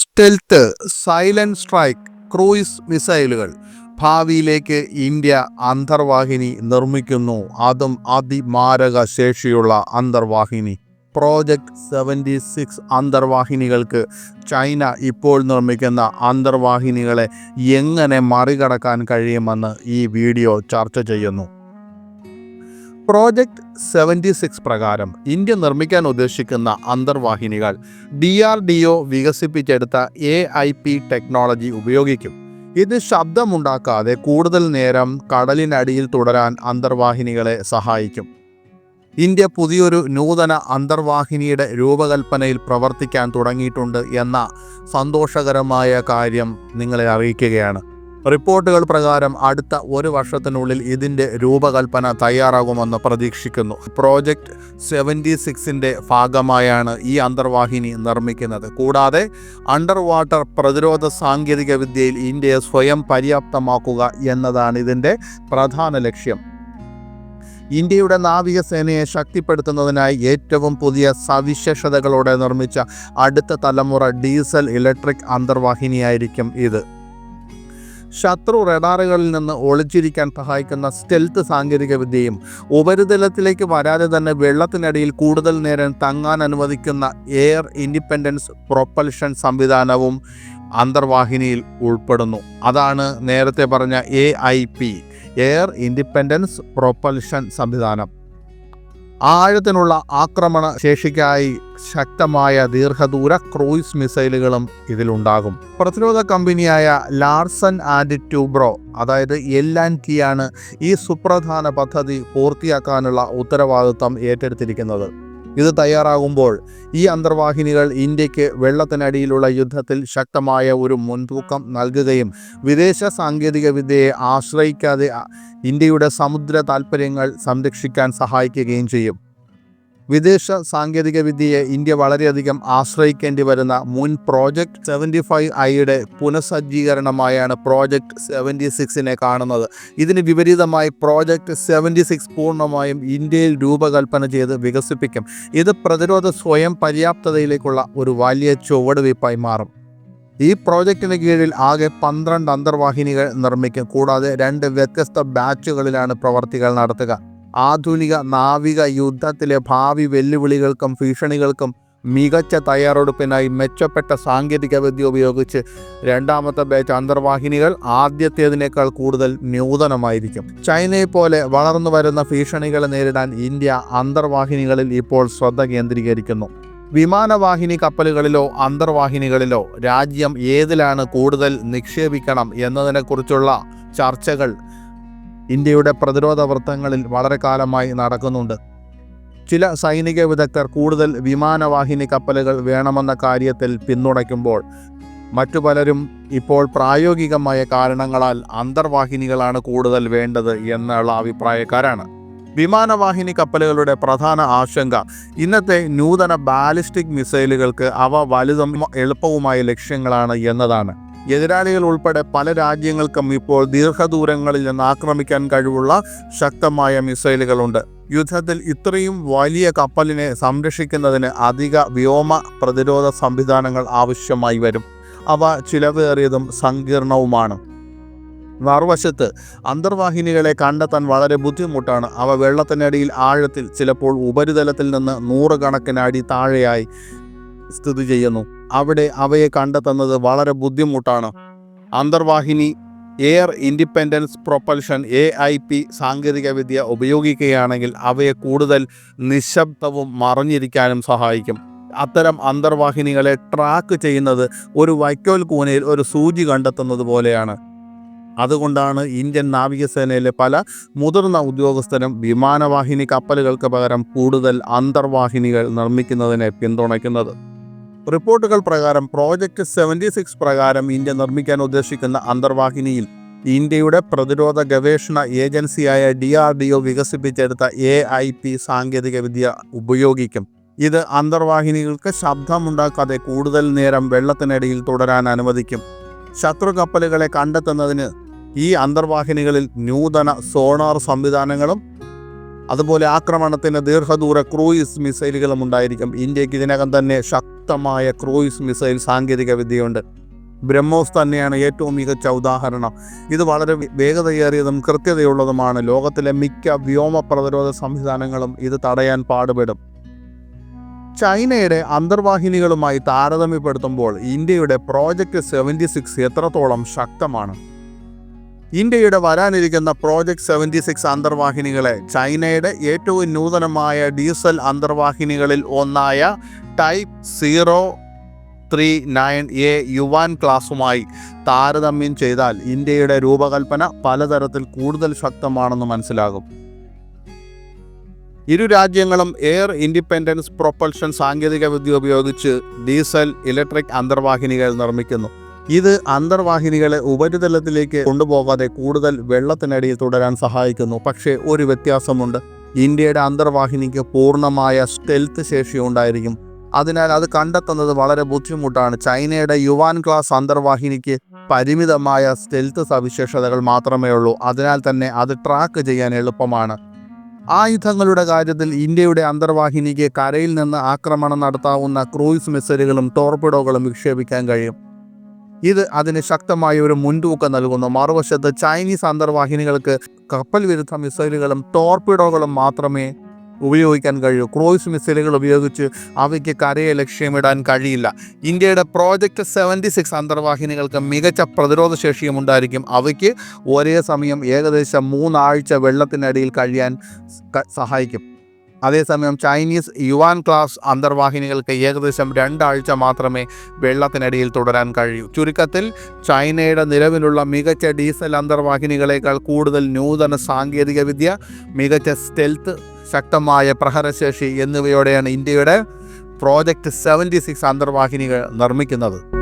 Stealth silent strike cruise മിസൈലുകൾ. ഭാവിയിലേക്ക് India അന്തർവാഹിനി നിർമ്മിക്കുന്നു. അതും അതിമാരക ശേഷിയുള്ള അന്തർവാഹിനി. പ്രോജക്റ്റ് സെവന്റി സിക്സ് അന്തർവാഹിനികൾക്ക് ചൈന ഇപ്പോൾ നിർമ്മിക്കുന്ന അന്തർവാഹിനികളെ എങ്ങനെ മറികടക്കാൻ കഴിയുമെന്ന് ഈ വീഡിയോ ചർച്ച ചെയ്യുന്നു. പ്രോജക്റ്റ് സെവന്റി സിക്സ് പ്രകാരം ഇന്ത്യ നിർമ്മിക്കാൻ ഉദ്ദേശിക്കുന്ന അന്തർവാഹിനികൾ ഡി ആർ ഡി ഒ വികസിപ്പിച്ചെടുത്ത എ ഐ പി ടെക്നോളജി ഉപയോഗിക്കും. ഇത് ശബ്ദമുണ്ടാക്കാതെ കൂടുതൽ നേരം കടലിനടിയിൽ തുടരാൻ അന്തർവാഹിനികളെ സഹായിക്കും. ഇന്ത്യ പുതിയൊരു നൂതന അന്തർവാഹിനിയുടെ രൂപകൽപ്പനയിൽ പ്രവർത്തിക്കാൻ തുടങ്ങിയിട്ടുണ്ട് എന്ന സന്തോഷകരമായ കാര്യം നിങ്ങളെ അറിയിക്കുകയാണ്. റിപ്പോർട്ടുകൾ പ്രകാരം അടുത്ത ഒരു വർഷത്തിനുള്ളിൽ ഇതിന്റെ രൂപകൽപ്പന തയ്യാറാകുമെന്ന് പ്രതീക്ഷിക്കുന്നു. പ്രോജക്റ്റ് സെവന്റി സിക്സിന്റെ ഭാഗമായാണ് ഈ അന്തർവാഹിനി നിർമ്മിക്കുന്നത്. കൂടാതെ അണ്ടർ വാട്ടർ പ്രതിരോധ സാങ്കേതിക വിദ്യയിൽ ഇന്ത്യയെ സ്വയം പര്യാപ്തമാക്കുക എന്നതാണ് ഇതിന്റെ പ്രധാന ലക്ഷ്യം. ഇന്ത്യയുടെ നാവികസേനയെ ശക്തിപ്പെടുത്തുന്നതിനായി ഏറ്റവും പുതിയ സവിശേഷതകളോടെ നിർമ്മിച്ച അടുത്ത തലമുറ ഡീസൽ ഇലക്ട്രിക് അന്തർവാഹിനിയായിരിക്കും ഇത്. ശത്രു റഡാറുകളിൽ നിന്ന് ഒളിച്ചിരിക്കാൻ സഹായിക്കുന്ന സ്റ്റെൽത്ത് സാങ്കേതികവിദ്യയും ഉപരിതലത്തിലേക്ക് വരാതെ തന്നെ വെള്ളത്തിനടിയിൽ കൂടുതൽ നേരം തങ്ങാൻ അനുവദിക്കുന്ന എയർ ഇൻഡിപെൻഡൻസ് പ്രൊപ്പൽഷൻ സംവിധാനവും അന്തർവാഹിനിയിൽ ഉൾപ്പെടുന്നു. അതാണ് നേരത്തെ പറഞ്ഞ എ എയർ ഇൻഡിപെൻഡൻസ് പ്രൊപ്പൽഷൻ സംവിധാനം. ആഴത്തിനുള്ള ആക്രമണ ശേഷിക്കായി ശക്തമായ ദീർഘദൂര ക്രൂയിസ് മിസൈലുകളും ഇതിലുണ്ടാകും. പ്രതിരോധ കമ്പനിയായ ലാർസൺ ആൻഡ് ട്യൂബ്രോ അതായത് എൽ ആൻഡ് ടി ആണ് ഈ സുപ്രധാന പദ്ധതി പൂർത്തിയാക്കാനുള്ള ഉത്തരവാദിത്തം ഏറ്റെടുത്തിരിക്കുന്നത്. ഇത് തയ്യാറാകുമ്പോൾ ഈ അന്തർവാഹിനികൾ ഇന്ത്യയ്ക്ക് വെള്ളത്തിനടിയിലുള്ള യുദ്ധത്തിൽ ശക്തമായ ഒരു മുൻതൂക്കം നൽകുകയും വിദേശ സാങ്കേതിക വിദ്യയെ ആശ്രയിക്കാതെ ഇന്ത്യയുടെ സമുദ്ര താൽപ്പര്യങ്ങൾ സംരക്ഷിക്കാൻ സഹായിക്കുകയും ചെയ്യും. വിദേശ സാങ്കേതിക വിദ്യയെ ഇന്ത്യ വളരെയധികം ആശ്രയിക്കേണ്ടി വരുന്ന മുൻ പ്രോജക്റ്റ് സെവന്റി ഫൈവ് ഐയുടെ പുനഃസജ്ജീകരണമായാണ് പ്രോജക്റ്റ് സെവന്റി സിക്സിനെ കാണുന്നത്. ഇതിന് വിപരീതമായി പ്രോജക്റ്റ് സെവന്റി സിക്സ് പൂർണമായും ഇന്ത്യയിൽ രൂപകൽപ്പന ചെയ്ത് വികസിപ്പിക്കും. ഇത് പ്രതിരോധ സ്വയം പര്യാപ്തതയിലേക്കുള്ള ഒരു വലിയ ചുവടുവയ്പായി മാറും. ഈ പ്രോജക്റ്റിന് കീഴിൽ ആകെ പന്ത്രണ്ട് അന്തർവാഹിനികൾ നിർമ്മിക്കും. കൂടാതെ രണ്ട് വ്യത്യസ്ത ബാച്ചുകളിലാണ് പ്രവർത്തികൾ നടത്തുക. ആധുനിക നാവിക യുദ്ധത്തിലെ ഭാവി വെല്ലുവിളികൾക്കും ഭീഷണികൾക്കും മികച്ച തയ്യാറെടുപ്പിനായി മെച്ചപ്പെട്ട സാങ്കേതിക വിദ്യ ഉപയോഗിച്ച് രണ്ടാമത്തെ ബാച്ച് അന്തർവാഹിനികൾ ആദ്യത്തേതിനേക്കാൾ കൂടുതൽ നൂതനമായിരിക്കും. ചൈനയെ പോലെ വളർന്നു വരുന്ന ഭീഷണികളെ നേരിടാൻ ഇന്ത്യ അന്തർവാഹിനികളിൽ ഇപ്പോൾ ശ്രദ്ധ കേന്ദ്രീകരിക്കുന്നു. വിമാനവാഹിനി കപ്പലുകളിലോ അന്തർവാഹിനികളിലോ രാജ്യം ഏതിലാണ് കൂടുതൽ നിക്ഷേപിക്കണം എന്നതിനെക്കുറിച്ചുള്ള ചർച്ചകൾ ഇന്ത്യയുടെ പ്രതിരോധ വൃത്തങ്ങളിൽ വളരെ കാലമായി നടക്കുന്നുണ്ട്. ചില സൈനിക വിദഗ്ധർ കൂടുതൽ വിമാനവാഹിനി കപ്പലുകൾ വേണമെന്ന കാര്യത്തിൽ പിന്തുണയ്ക്കുമ്പോൾ മറ്റു പലരും ഇപ്പോൾ പ്രായോഗികമായ കാരണങ്ങളാൽ അന്തർവാഹിനികളാണ് കൂടുതൽ വേണ്ടത് എന്നുള്ള അഭിപ്രായക്കാരാണ്. വിമാനവാഹിനി കപ്പലുകളുടെ പ്രധാന ആശങ്ക ഇന്നത്തെ നൂതന ബാലിസ്റ്റിക് മിസൈലുകൾക്ക് അവ വലുതും എളുപ്പവുമായ ലക്ഷ്യങ്ങളാണ് എന്നതാണ്. എതിരാളികൾ ഉൾപ്പെടെ പല രാജ്യങ്ങൾക്കും ഇപ്പോൾ ദീർഘദൂരങ്ങളിൽ നിന്ന് ആക്രമിക്കാൻ കഴിവുള്ള ശക്തമായ മിസൈലുകളുണ്ട്. യുദ്ധത്തിൽ ഇത്രയും വലിയ കപ്പലിനെ സംരക്ഷിക്കുന്നതിന് അധിക വ്യോമ പ്രതിരോധ സംവിധാനങ്ങൾ ആവശ്യമായി വരും. അവ ചിലവേറിയതും സങ്കീർണവുമാണ്. മറുവശത്ത് അന്തർവാഹിനികളെ കണ്ടെത്താൻ വളരെ ബുദ്ധിമുട്ടാണ്. അവ വെള്ളത്തിനടിയിൽ ആഴത്തിൽ ചിലപ്പോൾ ഉപരിതലത്തിൽ നിന്ന് നൂറുകണക്കിന് അടി താഴെയായി സ്ഥിതി ചെയ്യുന്നു. അവിടെ അവയെ കണ്ടെത്തുന്നത് വളരെ ബുദ്ധിമുട്ടാണ്. അന്തർവാഹിനി air independence propulsion A I P സാങ്കേതികവിദ്യ ഉപയോഗിക്കുകയാണെങ്കിൽ അവയെ കൂടുതൽ നിശബ്ദവും മറഞ്ഞിരിക്കാനും സഹായിക്കും. അത്തരം അന്തർവാഹിനികളെ ട്രാക്ക് ചെയ്യുന്നത് ഒരു വൈക്കോൽ കൂനയിൽ ഒരു സൂചി കണ്ടെത്തുന്നത് പോലെയാണ്. അതുകൊണ്ടാണ് ഇന്ത്യൻ നാവികസേനയിലെ പല മുതിർന്ന ഉദ്യോഗസ്ഥരും വിമാനവാഹിനി കപ്പലുകൾക്ക് പകരം കൂടുതൽ അന്തർവാഹിനികൾ നിർമ്മിക്കുന്നതിനെ പിന്തുണയ്ക്കുന്നത്. റിപ്പോർട്ടുകൾ പ്രകാരം പ്രോജക്റ്റ് സെവന്റി സിക്സ് പ്രകാരം ഇന്ത്യ നിർമ്മിക്കാൻ ഉദ്ദേശിക്കുന്ന അന്തർവാഹിനിയിൽ ഇന്ത്യയുടെ പ്രതിരോധ ഗവേഷണ ഏജൻസിയായ ഡി ആർ ഡി ഒ വികസിപ്പിച്ചെടുത്ത എ ഐ പി സാങ്കേതികവിദ്യ ഉപയോഗിക്കും. ഇത് അന്തർവാഹിനികൾക്ക് ശബ്ദമുണ്ടാക്കാതെ കൂടുതൽ നേരം വെള്ളത്തിനടിയിൽ തുടരാൻ അനുവദിക്കും. ശത്രു കപ്പലുകളെ കണ്ടെത്തുന്നതിന് ഈ അന്തർവാഹിനികളിൽ നൂതന സോണാർ സംവിധാനങ്ങളും അതുപോലെ ആക്രമണത്തിന് ദീർഘദൂര ക്രൂയിസ് മിസൈലുകളും ഉണ്ടായിരിക്കും. ഇന്ത്യയ്ക്ക് ഇതിനകം തന്നെ ശക്തി ശക്തമായ ക്രൂയിസ് മിസൈൽ സാങ്കേതിക വിദ്യയുണ്ട് ബ്രഹ്മോസ് തന്നെയാണ് ഏറ്റവും മികച്ച ഉദാഹരണം. ഇത് വളരെ വേഗതയേറിയതും കൃത്യതയുള്ളതുമാണ്. ലോകത്തിലെ മിക്ക വ്യോമ പ്രതിരോധ സംവിധാനങ്ങളും ഇത് തടയാൻ പാടുപെടും. ചൈനയുടെ അന്തർവാഹിനികളുമായി താരതമ്യപ്പെടുത്തുമ്പോൾ ഇന്ത്യയുടെ പ്രോജക്റ്റ് സെവന്റി സിക്സ് എത്രത്തോളം ശക്തമാണ്? ഇന്ത്യയുടെ വരാനിരിക്കുന്ന പ്രോജക്ട് സെവന്റി സിക്സ് അന്തർവാഹിനികളെ ചൈനയുടെ ഏറ്റവും നൂതനമായ ഡീസൽ അന്തർവാഹിനികളിൽ ഒന്നായ type zero three nine A Yuan ക്ലാസുമായി താരതമ്യം ചെയ്താൽ ഇന്ത്യയുടെ രൂപകൽപ്പന പലതരത്തിൽ കൂടുതൽ ശക്തമാണെന്ന് മനസ്സിലാകും. ഇരു രാജ്യങ്ങളും എയർ ഇൻഡിപെൻഡൻസ് പ്രൊപ്പൽഷൻ സാങ്കേതികവിദ്യ ഉപയോഗിച്ച് ഡീസൽ ഇലക്ട്രിക് അന്തർവാഹിനികൾ നിർമ്മിക്കുന്നു. ഇത് അന്തർവാഹിനികളെ ഉപരിതലത്തിലേക്ക് കൊണ്ടുപോകാതെ കൂടുതൽ വെള്ളത്തിനടിയിൽ തുടരാൻ സഹായിക്കുന്നു. പക്ഷേ ഒരു വ്യത്യാസമുണ്ട്. ഇന്ത്യയുടെ അന്തർവാഹിനിക്ക് പൂർണമായ സ്റ്റെൽത്ത് ശേഷി ഉണ്ടായിരിക്കും. അതിനാൽ അത് കണ്ടെത്തുന്നത് വളരെ ബുദ്ധിമുട്ടാണ്. ചൈനയുടെ യുവാൻ ക്ലാസ് അന്തർവാഹിനിക്ക് പരിമിതമായ സ്റ്റെൽത്ത് സവിശേഷതകൾ മാത്രമേ ഉള്ളൂ. അതിനാൽ തന്നെ അത് ട്രാക്ക് ചെയ്യാൻ എളുപ്പമാണ്. ആയുധങ്ങളുടെ കാര്യത്തിൽ ഇന്ത്യയുടെ അന്തർവാഹിനിക്ക് കരയിൽ നിന്ന് ആക്രമണം നടത്താവുന്ന ക്രൂയിസ് മിസൈലുകളും ടോർപിഡോകളും വിക്ഷേപിക്കാൻ കഴിയും. ഇത് അതിന് ശക്തമായ ഒരു മുൻതൂക്കം നൽകുന്നു. മറുവശത്ത് ചൈനീസ് അന്തർവാഹിനികൾക്ക് കപ്പൽ വിരുദ്ധ മിസൈലുകളും ടോർപിഡോകളും മാത്രമേ ഉപയോഗിക്കാൻ കഴിയൂ. ക്രൂയിസ് മിസൈലുകൾ ഉപയോഗിച്ച് അവയ്ക്ക് കരയെ ലക്ഷ്യമിടാൻ കഴിയില്ല. ഇന്ത്യയുടെ പ്രോജക്റ്റ് സെവന്റി സിക്സ് അന്തർവാഹിനികൾക്ക് മികച്ച പ്രതിരോധ ശേഷിയും ഉണ്ടായിരിക്കും. അവയ്ക്ക് ഒരേ സമയം ഏകദേശം മൂന്നാഴ്ച വെള്ളത്തിനടിയിൽ കഴിയാൻ സഹായിക്കും. അതേസമയം ചൈനീസ് യുവാൻ ക്ലാസ് അന്തർവാഹിനികൾക്ക് ഏകദേശം രണ്ടാഴ്ച മാത്രമേ വെള്ളത്തിനടിയിൽ തുടരാൻ കഴിയൂ. ചുരുക്കത്തിൽ ചൈനയുടെ നിലവിലുള്ള മികച്ച ഡീസൽ അന്തർവാഹിനികളേക്കാൾ കൂടുതൽ നൂതന സാങ്കേതികവിദ്യ മികച്ച സ്റ്റെൽത്ത് ശക്തമായ പ്രഹരശേഷി എന്നിവയോടെയാണ് ഇന്ത്യയുടെ പ്രോജക്റ്റ് സെവന്റി സിക്സ് അന്തർവാഹിനികൾ നിർമ്മിക്കുന്നത്.